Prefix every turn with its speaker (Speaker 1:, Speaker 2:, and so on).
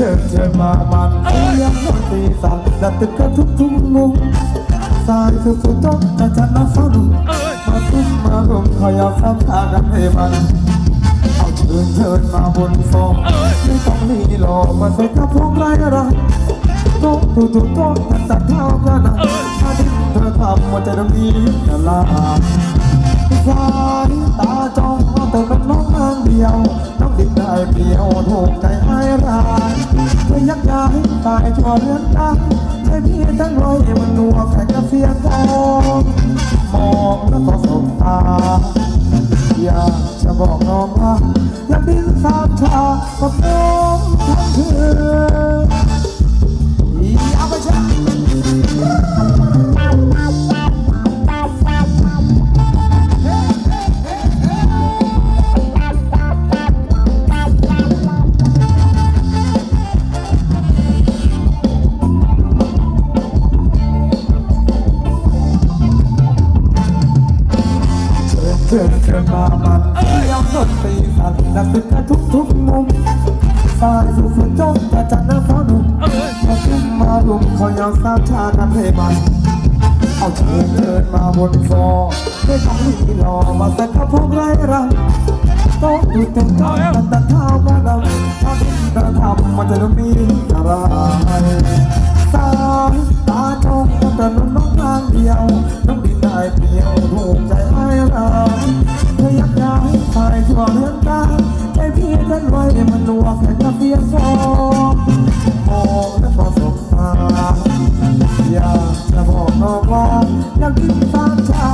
Speaker 1: เธอเธอมามันเลี้ยงน้องตีสันและตึกกระทุกทุ่งงูสายสุดสุดจ้องแต่ฉันน่าเศร้าดุมาตุ้มมาลงคอยเอาซัำตากันให้มันเอาเชิญเชิญมาบนฟองไม่ต้องมีหลอมาใส่กระพงไรรักโต๊ะตุ๊ตุ๊โต๊ะแต่ตัดเท้าก็นะถ้าดิ้นเธอทำมันจะดำดีละลาสายตาจ้องมองแต่เป็นน้องนางเดียวน้องดิ้นได้เปรียวถูกใจให้รา ยเธอยักย้ายตายชั่วเรื่องตั้งใช่พี่ทั้งร้อยมันนัวแข่งกับเสียงทองมองแล้วก็สบตา อยากจะบอกน้องว่าอย่ากบินสามชากับน้องทั้งคืน เชิญเชิญเชิญมามันเที่ยวดนตรีสันนักศึกษาทุกทุกมุมสายสุดสุดจงจะจัดหน้าฟ้าหนุ่มมาขึ้นมารุมเขายาวสร้าวชากันให้มัน เอาเชิญเชิญมาบนฟอด้วยของที่รอมาสักกระพงไรรังโต๊ะอยู่ตรงกลางมันตัดเท้ามาดำถ้าดิ้นกระทำมันจะต้องมีอะไรสายตาจงแต่น้องน้องน ทั่วเมือนตัางแต่พี่ท่านรว้มันหลวงแค่เพียงฟองมองและพอสบตาอยากจะบอกน้องว่าอยากกินตามชา